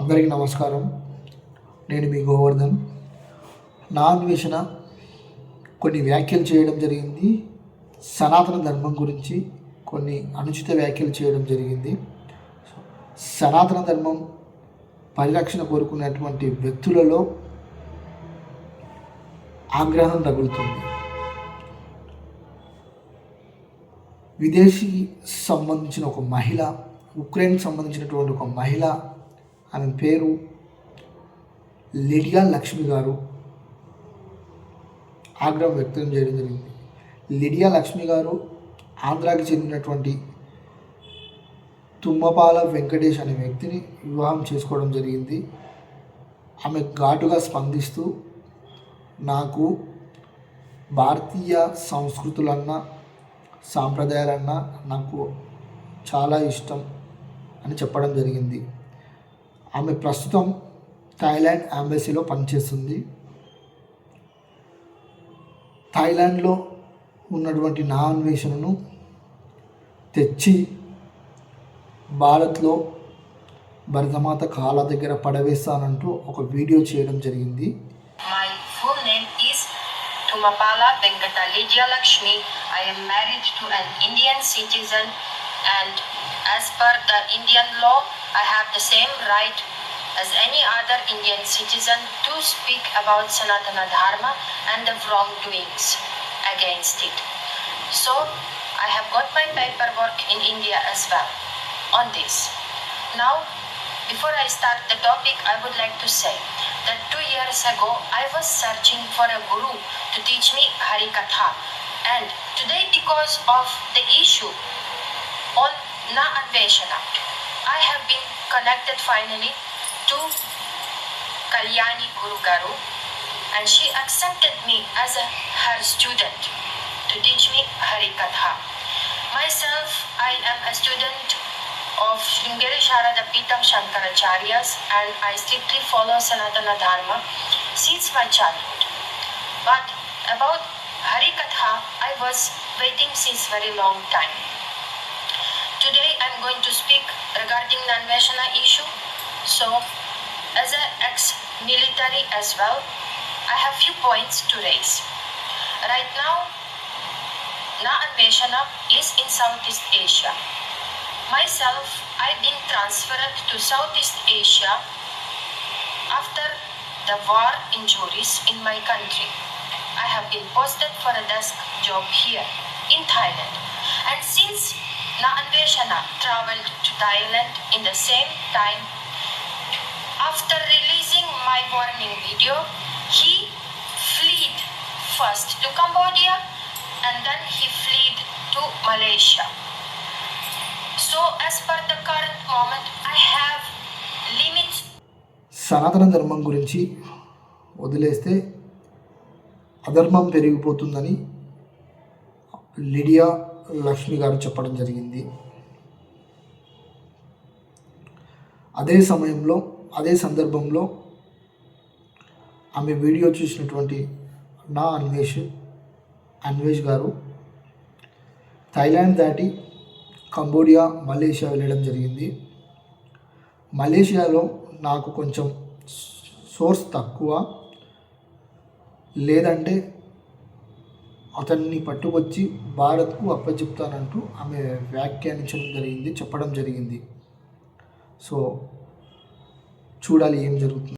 అందరికీ నమస్కారం. నేను మీ గోవర్ధన్. నా అన్వేషణ కొన్ని వ్యాఖ్యలు చేయడం జరిగింది. సనాతన ధర్మం గురించి కొన్ని అనుచిత వ్యాఖ్యలు చేయడం జరిగింది. సనాతన ధర్మం పరిరక్షణ కోరుకునేటువంటి వ్యక్తులలో ఆగ్రహం తగులుతుంది విదేశీ సంబంధించిన ఒక మహిళ ఉక్రెయిన్కి సంబంధించినటువంటి ఒక మహిళ ఆమె పేరు లిడియా లక్ష్మి గారు. ఆగ్రహం వ్యక్తం చేయడం జరిగింది. లిడియా లక్ష్మి గారు ఆంధ్రాకి చెందినటువంటి తుమ్మపాల వెంకటేష్ అనే వ్యక్తిని వివాహం చేసుకోవడం జరిగింది. ఆమె ఘాటుగా స్పందిస్తూ నాకు భారతీయ సంస్కృతులన్నా సాంప్రదాయాలన్నా నాకు చాలా ఇష్టం అని చెప్పడం జరిగింది. ఆమె ప్రస్తుతం థాయిలాండ్ అంబసీలో పనిచేస్తుంది. థాయిలాండ్లో ఉన్నటువంటి నా అన్వేషణను తెచ్చి భారత్లో భరతమాత కాళ్ళ దగ్గర పడవేస్తానంటూ ఒక వీడియో చేయడం జరిగింది. My full name is Tumapala Venkata Lydia Lakshmi. I am married to an Indian citizen. And as per the Indian law, I have the same right as any other Indian citizen to speak about Sanatana Dharma and the wrongdoings against it. So, I have got my paperwork in India as well on this. Now, before I start the topic, I would like to say that two years ago I was searching for a guru to teach me Harikatha. And today, because of the issue on Na Anveshana, I have been connected finally to Kalyani Guru Garu and she accepted me as a, her student to teach me Harikatha. Myself, I am a student of Sringeri Sharada Pitam Shankaracharya's and I strictly follow Sanatana Dharma since my childhood. But about Harikatha, I was waiting since very long time. Today I'm going to speak regarding the Anveshana issue. So, as an ex-military as well, I have few points to raise. Right now, Na Anveshana is in Southeast Asia. Myself, I've been transferred to Southeast Asia after the war injuries in my country. I have been posted for a desk job here in Thailand. Since Na Anveshana traveled to Thailand in the same time, after releasing my warning video, he fled first to Cambodia and then he fled to Malaysia. So, as per the current moment, I have limits సనాతన ధర్మం గురించి వదిలేస్తే అధర్మం పెరిగిపోతుందని Lydia Lakshmi గారు చెప్పడం జరిగింది. అదే సమయంలో అదే సందర్భంలో ఆమె వీడియో చూసినటువంటి నా అన్వేష్ అన్వేష్ గారు థాయిలాండ్ దాటి కంబోడియా మలేషియా వెళ్ళడం జరిగింది. మలేషియాలో నాకు కొంచెం సోర్స్ తక్కువ. లేదంటే అతన్ని పట్టువచ్చి భారత్కు అప్పచెప్తానంటూ ఆమె వ్యాఖ్యానించడం జరిగింది చెప్పడం జరిగింది. సో చూడాలి ఏం జరుగుతుంది.